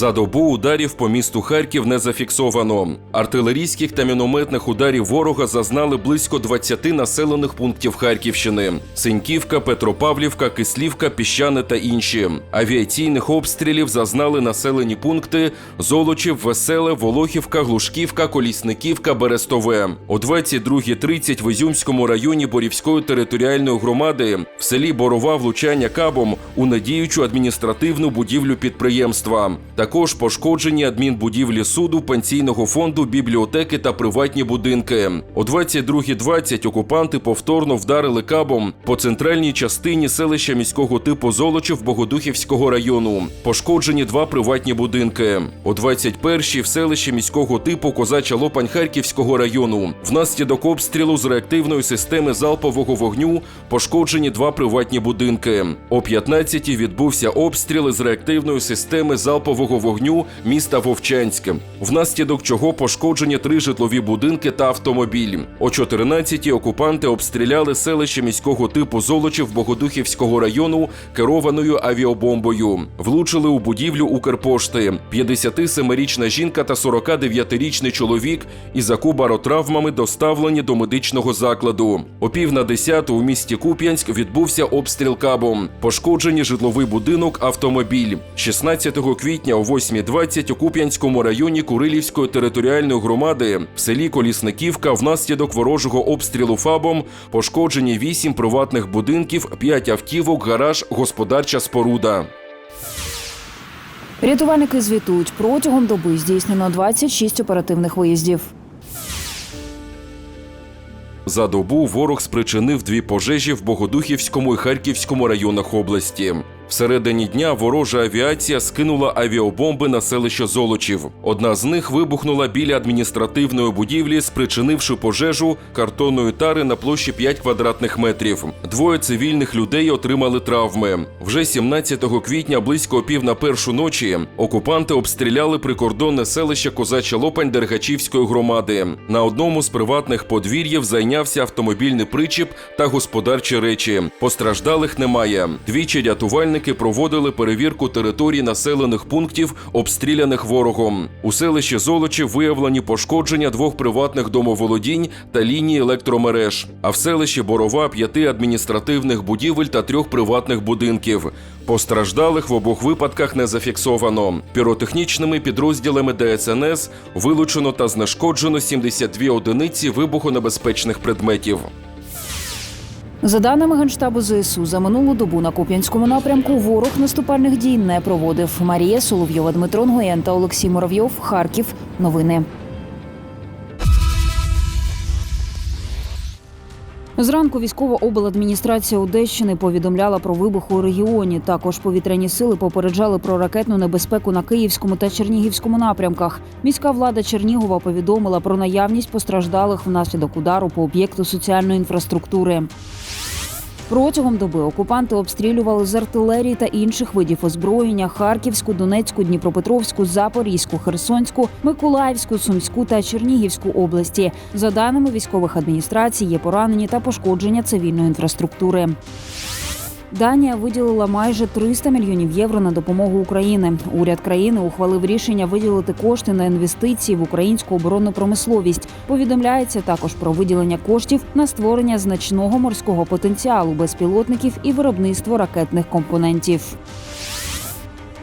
За добу ударів по місту Харків не зафіксовано. Артилерійських та мінометних ударів ворога зазнали близько 20 населених пунктів Харківщини: Синьківка, Петропавлівка, Кислівка, Піщани та інші. Авіаційних обстрілів зазнали населені пункти Золочів, Веселе, Волохівка, Глушківка, Колісниківка, Берестове. О 22.30 в Ізюмському районі Борівської територіальної громади в селі Борова влучання кабом у надіючу адміністративну будівлю підприємства. Також пошкоджені адмінбудівлі суду, пенсійного фонду, бібліотеки та приватні будинки. О 22.20 окупанти повторно вдарили кабом по центральній частині селища міського типу Золочів Богодухівського району. Пошкоджені два приватні будинки. О 21.00 в селищі міського типу Козача Лопань Харківського району. Внаслідок обстрілу з реактивної системи залпового вогню пошкоджені два приватні будинки. О 15.00 відбувся обстріл з реактивної системи залпового вогню міста Вовчанськ, внаслідок чого пошкоджені три житлові будинки та автомобіль. О 14.00 окупанти обстріляли селище міського типу Золочів Богодухівського району керованою авіабомбою. Влучили у будівлю Укрпошти. 57-річна жінка та 49-річний чоловік із акубаротравмами доставлені до медичного закладу. О пів на десяту у місті Куп'янськ відбувся обстріл кабом. Пошкоджені житловий будинок, автомобіль. 16 квітня о 8.20 у Куп'янському районі Курилівської територіальної громади в селі Колісниківка внаслідок ворожого обстрілу ФАБом пошкоджені 8 приватних будинків, 5 автівок, гараж, господарча споруда. Рятувальники звітують протягом доби здійснено 26 оперативних виїздів. За добу ворог спричинив дві пожежі в Богодухівському і Харківському районах області. Всередині дня ворожа авіація скинула авіабомби на селище Золочів. Одна з них вибухнула біля адміністративної будівлі, спричинивши пожежу картонної тари на площі 5 квадратних метрів. Двоє цивільних людей отримали травми. Вже 17 квітня, близько пів на першу ночі, окупанти обстріляли прикордонне селище Козача Лопань Дергачівської громади. На одному з приватних подвір'їв зайнявся автомобільний причіп та господарчі речі. Постраждалих немає. Двічі рятувальники проводили перевірку територій населених пунктів, обстріляних ворогом. У селищі Золочі виявлені пошкодження двох приватних домоволодінь та лінії електромереж. А в селищі Борова п'яти адміністративних будівель та трьох приватних будинків. Постраждалих в обох випадках не зафіксовано. Піротехнічними підрозділами ДСНС вилучено та знешкоджено 72 одиниці вибухонебезпечних предметів. За даними Генштабу ЗСУ, за минулу добу на Куп'янському напрямку ворог наступальних дій не проводив. Марія Соловйова, Дмитро Нгоєн та Олексій Муравйов. Харків. Новини. Зранку військова обладміністрація Одещини повідомляла про вибух у регіоні. Також повітряні сили попереджали про ракетну небезпеку на Київському та Чернігівському напрямках. Міська влада Чернігова повідомила про наявність постраждалих внаслідок удару по об'єкту соціальної інфраструктури. Протягом доби окупанти обстрілювали з артилерії та інших видів озброєння Харківську, Донецьку, Дніпропетровську, Запорізьку, Херсонську, Миколаївську, Сумську та Чернігівську області. За даними військових адміністрацій, є поранені та пошкодження цивільної інфраструктури. Данія виділила майже 300 мільйонів євро на допомогу Україні. Уряд країни ухвалив рішення виділити кошти на інвестиції в українську оборонну промисловість. Повідомляється також про виділення коштів на створення значного морського потенціалу безпілотників і виробництво ракетних компонентів.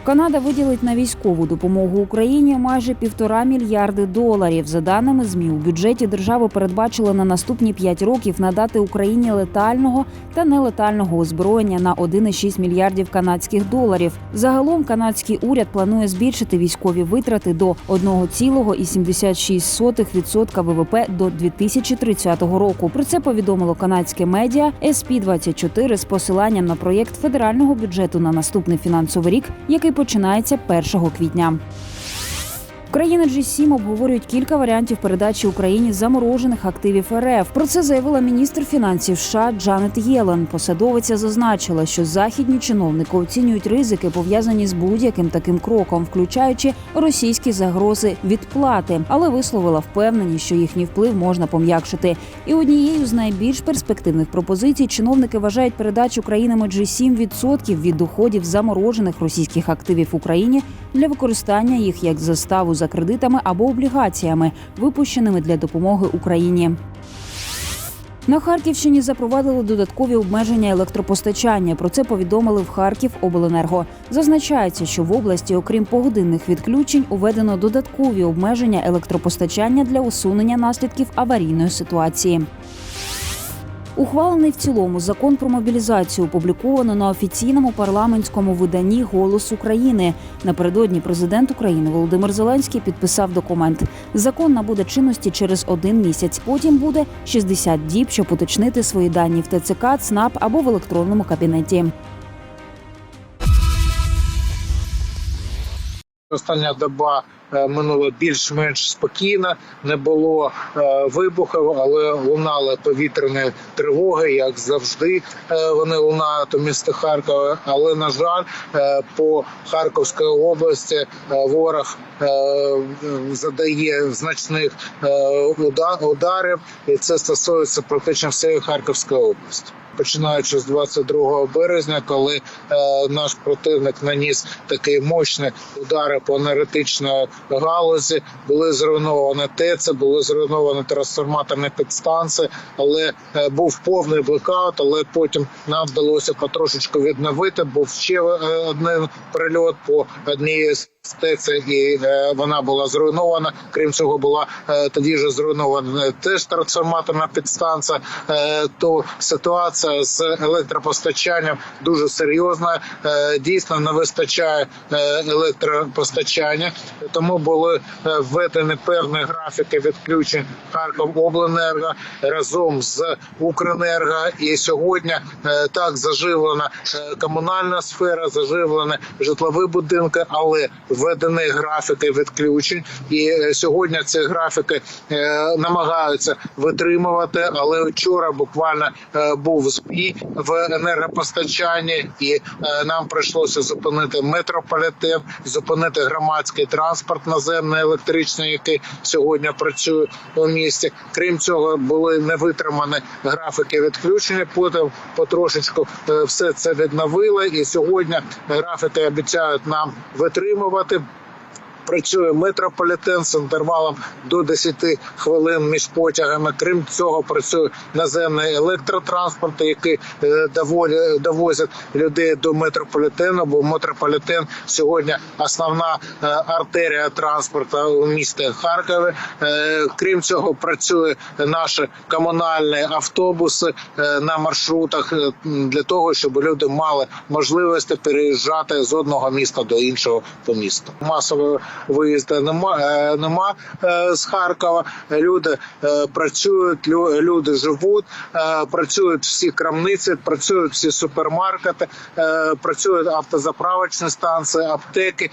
Канада виділить на військову допомогу Україні майже півтора мільярди доларів. За даними змі, у бюджеті держави передбачили на наступні п'ять років надати Україні летального та нелетального озброєння на 1,6 мільярдів канадських доларів. Загалом канадський уряд планує збільшити військові витрати до 1,76% ВВП до 2030 року. Про це повідомило канадське медіа SP24 з посиланням на проєкт федерального бюджету на наступний фінансовий рік, який починається 1 квітня. Країни G7 обговорюють кілька варіантів передачі Україні заморожених активів РФ. Про це заявила міністр фінансів США Джанет Єлен. Посадовиця зазначила, що західні чиновники оцінюють ризики, пов'язані з будь-яким таким кроком, включаючи російські загрози відплати, але висловила впевненість, що їхній вплив можна пом'якшити. І однією з найбільш перспективних пропозицій чиновники вважають передачу країнами G7 відсотків від доходів заморожених російських активів Україні для використання їх як заставу за кредитами або облігаціями, випущеними для допомоги Україні. На Харківщині запровадили додаткові обмеження електропостачання. Про це повідомили в Харків обленерго. Зазначається, що в області, окрім погодинних відключень, уведено додаткові обмеження електропостачання для усунення наслідків аварійної ситуації. Ухвалений в цілому закон про мобілізацію опубліковано на офіційному парламентському виданні Голос України. Напередодні президент України Володимир Зеленський підписав документ. Закон набуде чинності через один місяць. Потім буде 60 діб, щоб уточнити свої дані в ТЦК, ЦНАП або в електронному кабінеті. Остання доба е, минула більш-менш спокійно, не було е, вибухів, але лунали повітряні тривоги, як завжди. е, Вони лунають у місті Харкова. Але на жаль, по Харківській області ворог задає значних ударів, і це стосується практично всієї Харківської області. Починаючи з 22 березня, коли е, наш противник наніс такі мощні удари по енергетичній галузі, були зруйновані ТЕЦи, були зруйновані трансформаторні підстанції, але е, був повний блекаут. Але потім нам вдалося потрошечку відновити. Був ще е, один прильот по одній з ТЕЦи, і е, вона була зруйнована. Крім цього, була е, тоді вже зруйнована теж трансформаторна підстанція. Е, то ситуація з електропостачанням дуже серйозна. Е, дійсно не вистачає е, електропостачання, тому були е, введені певні графіки відключень Харковобленерго разом з Укренерго. І сьогодні е, так заживлена е, комунальна сфера, заживлені житлові будинки, але введені графіки відключень. І е, сьогодні ці графіки е, намагаються витримувати. Але вчора буквально е, був збій в енергопостачанні, і нам прийшлося зупинити метрополітен, зупинити громадський транспорт наземний електричний, який сьогодні працює у місті. Крім цього, були не витримані графіки відключення. Потім потрошечку все це відновили, і сьогодні графіки обіцяють нам витримувати. What the Працює метрополітен з інтервалом до 10 хвилин між потягами. Крім цього, працює наземний електротранспорт, який е, доволі довозять людей до метрополітену. Бо метрополітен сьогодні основна е, артерія транспорту у місті Харкові. Е, Крім цього, працює наші комунальні автобуси на маршрутах для того, щоб люди мали можливості переїжджати з одного міста до іншого по місту. Масового виїзду нема, е, нема е, з Харкова. Люди е, працюють, лю- люди живуть, працюють всі крамниці, працюють всі супермаркети, працюють автозаправочні станції, аптеки.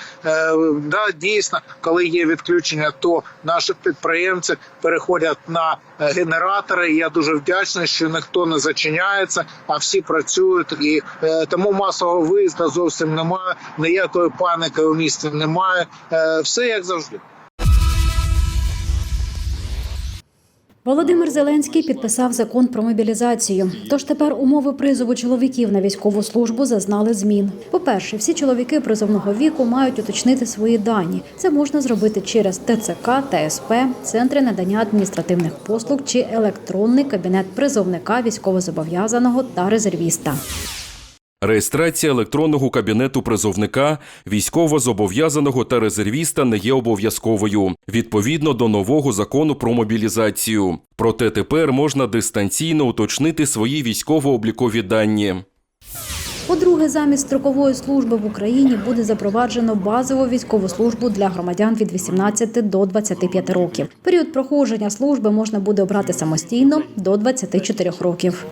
Да, дійсно, коли є відключення, то наші підприємці переходять на генератори. Я дуже вдячний, що ніхто не зачиняється, а всі працюють. І тому масового виїзду зовсім немає. Ніякої паніки у місті немає. Все як завжди. Володимир Зеленський підписав закон про мобілізацію. Тож тепер умови призову чоловіків на військову службу зазнали змін. По-перше, всі чоловіки призовного віку мають уточнити свої дані. Це можна зробити через ТЦК, ТСП, центри надання адміністративних послуг чи електронний кабінет призовника військовозобов'язаного та резервіста. Реєстрація електронного кабінету призовника, військовозобов'язаного та резервіста не є обов'язковою відповідно до нового закону про мобілізацію. Проте тепер можна дистанційно уточнити свої військово-облікові дані. По-друге, замість строкової служби в Україні буде запроваджено базову військову службу для громадян від 18 до 25 років. Період проходження служби можна буде обрати самостійно до 24 років.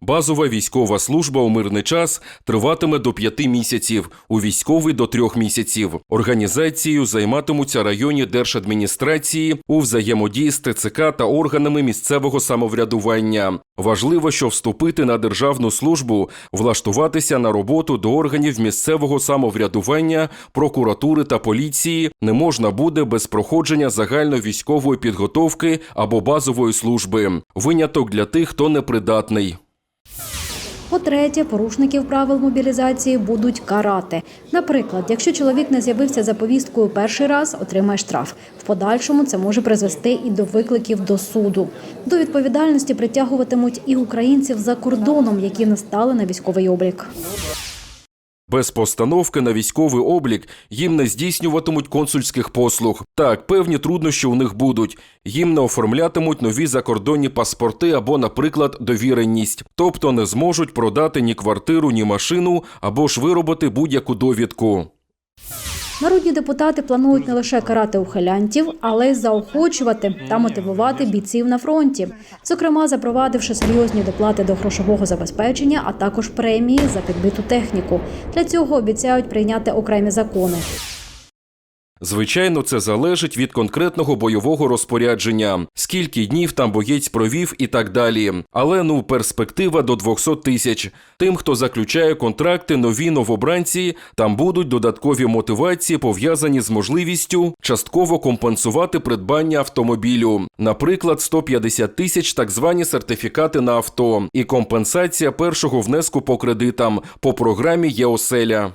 Базова військова служба у мирний час триватиме до п'яти місяців, у військовий до трьох місяців. Організацією займатимуться районні держадміністрації у взаємодії з ТЦК та органами місцевого самоврядування. Важливо, що вступити на державну службу, влаштуватися на роботу до органів місцевого самоврядування, прокуратури та поліції не можна буде без проходження загальновійськової підготовки або базової служби. Виняток для тих, хто непридатний. По-третє, порушників правил мобілізації будуть карати. Наприклад, якщо чоловік не з'явився за повісткою перший раз, отримає штраф. В подальшому це може призвести і до викликів до суду. До відповідальності притягуватимуть і українців за кордоном, які не стали на військовий облік. Без постановки на військовий облік їм не здійснюватимуть консульських послуг. Так, певні труднощі у них будуть. Їм не оформлятимуть нові закордонні паспорти або, наприклад, довіреність, тобто не зможуть продати ні квартиру, ні машину або ж виробити будь-яку довідку. Народні депутати планують не лише карати ухилянтів, але й заохочувати та мотивувати бійців на фронті, зокрема запровадивши серйозні доплати до грошового забезпечення, а також премії за підбиту техніку. Для цього обіцяють прийняти окремі закони. Звичайно, це залежить від конкретного бойового розпорядження, скільки днів там боєць провів і так далі. Але ну перспектива до 200 тисяч. Тим, хто заключає контракти, нові новобранці, там будуть додаткові мотивації, пов'язані з можливістю частково компенсувати придбання автомобілю. Наприклад, 150 тисяч так звані сертифікати на авто і компенсація першого внеску по кредитам по програмі ЄОСЕЛЯ.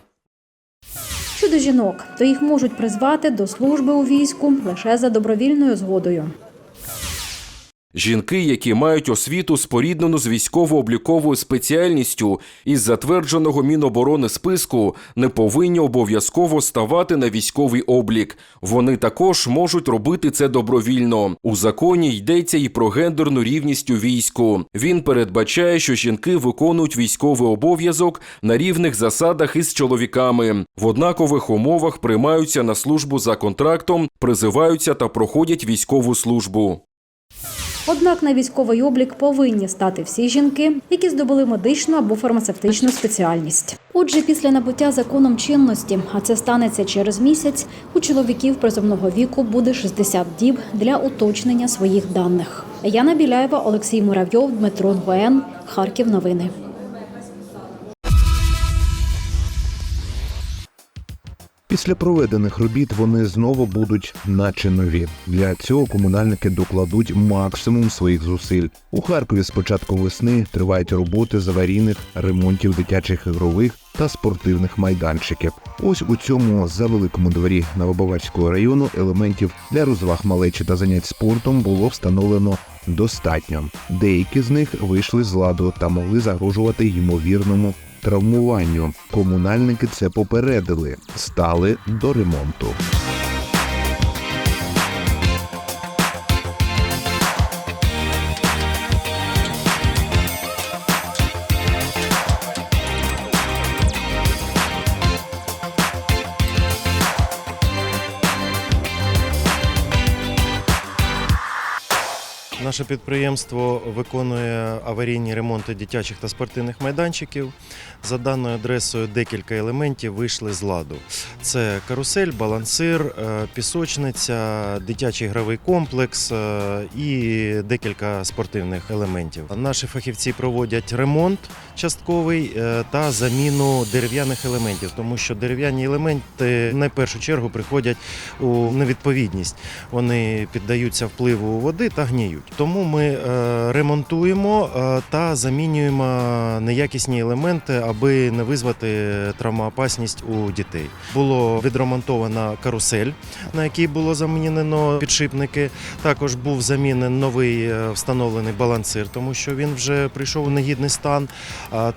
Щодо жінок, то їх можуть призвати до служби у війську лише за добровільною згодою. Жінки, які мають освіту споріднену з військово-обліковою спеціальністю із затвердженого Міноборони списку, не повинні обов'язково ставати на військовий облік. Вони також можуть робити це добровільно. У законі йдеться і про гендерну рівність у війську. Він передбачає, що жінки виконують військовий обов'язок на рівних засадах із чоловіками. В однакових умовах приймаються на службу за контрактом, призиваються та проходять військову службу. Однак на військовий облік повинні стати всі жінки, які здобули медичну або фармацевтичну спеціальність. Отже, після набуття законом чинності, а це станеться через місяць, у чоловіків призовного віку буде 60 діб для уточнення своїх даних. Яна Біляєва, Олексій Муравйов, Дмитро Нгоен, Харків. Новини. Після проведених робіт вони знову будуть наче нові. Для цього комунальники докладуть максимум своїх зусиль. У Харкові з початку весни тривають роботи з аварійних ремонтів дитячих ігрових та спортивних майданчиків. Ось у цьому завеликому дворі Новобаварського району елементів для розваг малечі та занять спортом було встановлено достатньо. Деякі з них вийшли з ладу та могли загрожувати ймовірному травмуванню. Комунальники це попередили, стали до ремонту. Наше підприємство виконує аварійні ремонти дитячих та спортивних майданчиків. За даною адресою декілька елементів вийшли з ладу. Це карусель, балансир, е, пісочниця, дитячий гравий комплекс е, і декілька спортивних елементів. Наші фахівці проводять ремонт частковий е, та заміну дерев'яних елементів, тому що дерев'яні елементи на першу чергу приходять у невідповідність. Вони піддаються впливу води та гніють. Тому ми е, ремонтуємо е, та замінюємо неякісні елементи, аби не визвати травмоопасність у дітей. Було відремонтована карусель, на якій було замінено підшипники. Також був замінений новий встановлений балансир, тому що він вже прийшов у негідний стан.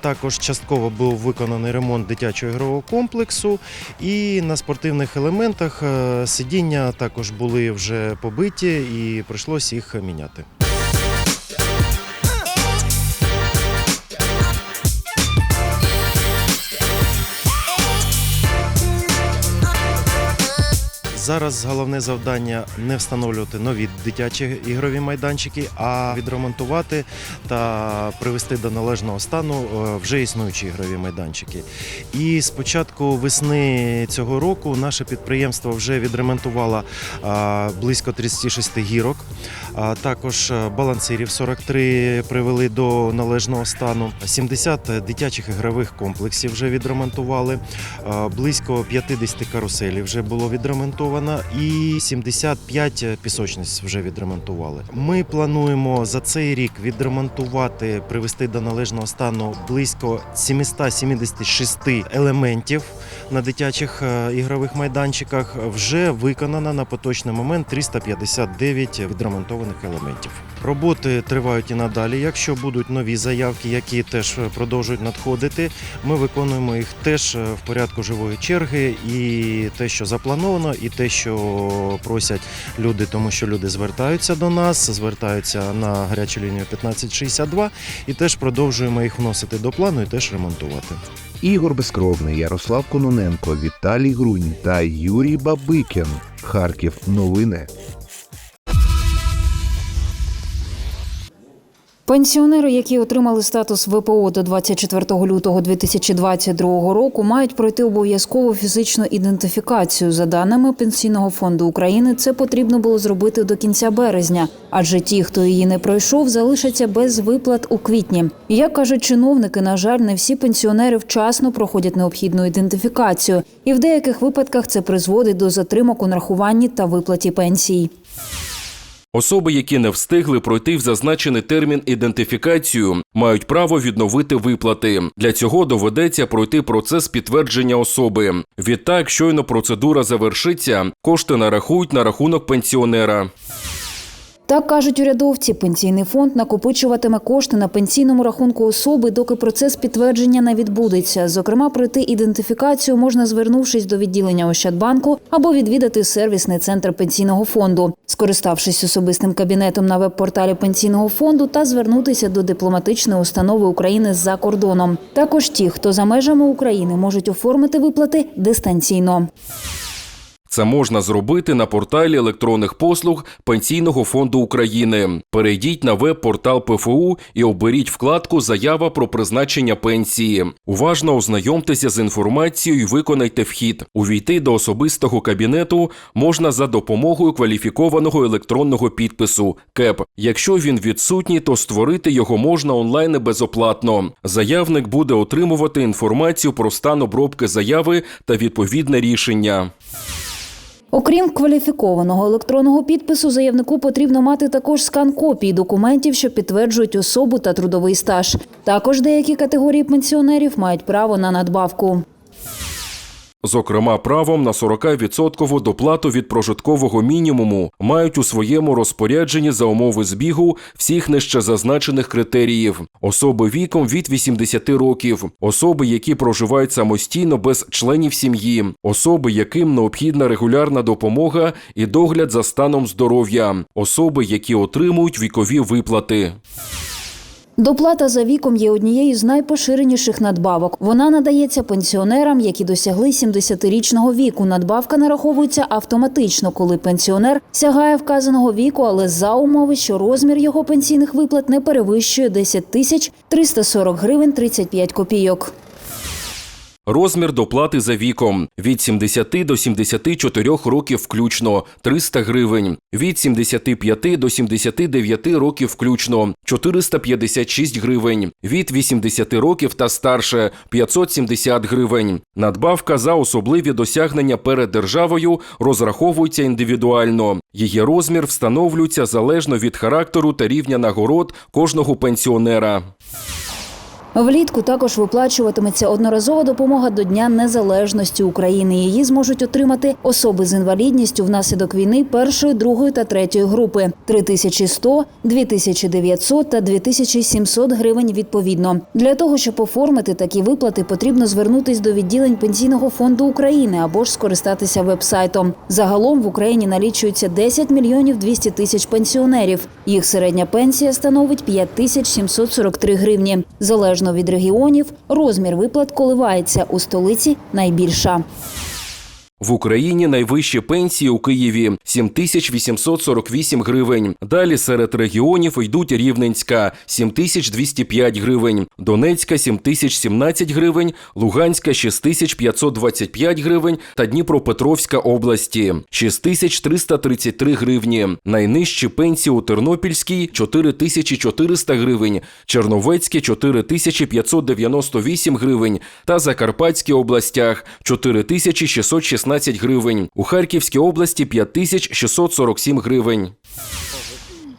Також частково був виконаний ремонт дитячого ігрового комплексу. І на спортивних елементах е, сидіння також були вже побиті і прийшлося їх міняти. Зараз головне завдання не встановлювати нові дитячі ігрові майданчики, а відремонтувати та привести до належного стану е, вже існуючі ігрові майданчики. І з початку весни цього року наше підприємство вже відремонтувало близько 36 гірок. А також е, балансирів 43 привели до належного стану. 70 дитячих ігрових комплексів вже відремонтували. Близько 50 каруселів вже було відремонтовано, і 75 пісочниць вже відремонтували. Ми плануємо за цей рік відремонтувати, привести до належного стану близько 776 елементів на дитячих е, ігрових майданчиках. Вже виконано на поточний момент 359 відремонтованих елементів. Роботи тривають і надалі. Якщо будуть нові заявки, які теж продовжують надходити, ми виконуємо їх теж е, в порядку живої черги. І те, що заплановано, і те, що просять люди, тому що люди звертаються до нас, звертаються на гарячу лінію 1562, і теж продовжуємо їх вносити до плану і теж ремонтувати. Ігор Безкровний, Ярослав Кононенко, Віталій Грунь та Юрій Бабикін. Харків. Новини. Пенсіонери, які отримали статус ВПО до 24 лютого 2022 року, мають пройти обов'язкову фізичну ідентифікацію. За даними Пенсійного фонду України, це потрібно було зробити до кінця березня, адже ті, хто її не пройшов, залишаться без виплат у квітні. Як кажуть чиновники, на жаль, не всі пенсіонери вчасно проходять необхідну ідентифікацію, і в деяких випадках це призводить до затримок у нарахуванні та виплаті пенсій. Особи, які не встигли пройти в зазначений термін ідентифікацію, мають право відновити виплати. Для цього доведеться пройти процес підтвердження особи. Відтак, щойно процедура завершиться, кошти нарахують на рахунок пенсіонера. Так кажуть урядовці, пенсійний фонд накопичуватиме кошти на пенсійному рахунку особи, доки процес підтвердження не відбудеться. Зокрема, пройти ідентифікацію можна звернувшись до відділення Ощадбанку або відвідати сервісний центр пенсійного фонду, скориставшись особистим кабінетом на веб-порталі пенсійного фонду та звернутися до дипломатичної установи України за кордоном. Також ті, хто за межами України, можуть оформити виплати дистанційно. Це можна зробити на порталі електронних послуг Пенсійного фонду України. Перейдіть на веб-портал ПФУ і оберіть вкладку Заява про призначення пенсії. Уважно ознайомтеся з інформацією і виконайте вхід. Увійти до особистого кабінету можна за допомогою кваліфікованого електронного підпису КЕП. Якщо він відсутній, то створити його можна онлайн безоплатно. Заявник буде отримувати інформацію про стан обробки заяви та відповідне рішення. Окрім кваліфікованого електронного підпису, заявнику потрібно мати також скан копій документів, що підтверджують особу та трудовий стаж. Також деякі категорії пенсіонерів мають право на надбавку. Зокрема, правом на 40% доплату від прожиткового мінімуму мають у своєму розпорядженні за умови збігу всіх нижче зазначених критеріїв: особи віком від 80 років, особи, які проживають самостійно без членів сім'ї, особи, яким необхідна регулярна допомога і догляд за станом здоров'я, особи, які отримують вікові виплати. Доплата за віком є однією з найпоширеніших надбавок. Вона надається пенсіонерам, які досягли 70-річного віку. Надбавка нараховується автоматично, коли пенсіонер сягає вказаного віку, але за умови, що розмір його пенсійних виплат не перевищує 10 тисяч 340 гривень 35 копійок. Розмір доплати за віком від 70 до 74 років включно 300 гривень, від 75 до 79 років включно 456 гривень, від 80 років та старше 570 гривень. Надбавка за особливі досягнення перед державою розраховується індивідуально. Її розмір встановлюється залежно від характеру та рівня нагород кожного пенсіонера. Влітку також виплачуватиметься одноразова допомога до Дня Незалежності України. Її зможуть отримати особи з інвалідністю внаслідок війни першої, другої та третьої групи 3100, 2900 та 2700 гривень відповідно. Для того, щоб оформити такі виплати, потрібно звернутись до відділень Пенсійного фонду України або ж скористатися веб-сайтом. Загалом в Україні налічується 10 мільйонів 200 тисяч пенсіонерів. Їх середня пенсія становить 5743 гривні. Залежно від регіонів, розмір виплат коливається у столиці найбільша. В Україні найвищі пенсії у Києві 7848 гривень. Далі серед регіонів йдуть Рівненська 7205 гривень, Донецька 7017 гривень, Луганська 6525 гривень та Дніпропетровська області 6333 гривні. Найнижчі пенсії у Тернопільській 4400 гривень, Черновецькій 4598 гривень та Закарпатській областях 4616 гривень. У Харківській області 5647 гривень.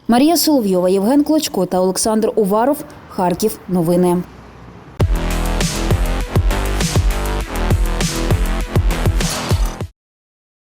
Марія Соловйова, Євген Клочко та Олександр Уваров. Харків. Новини.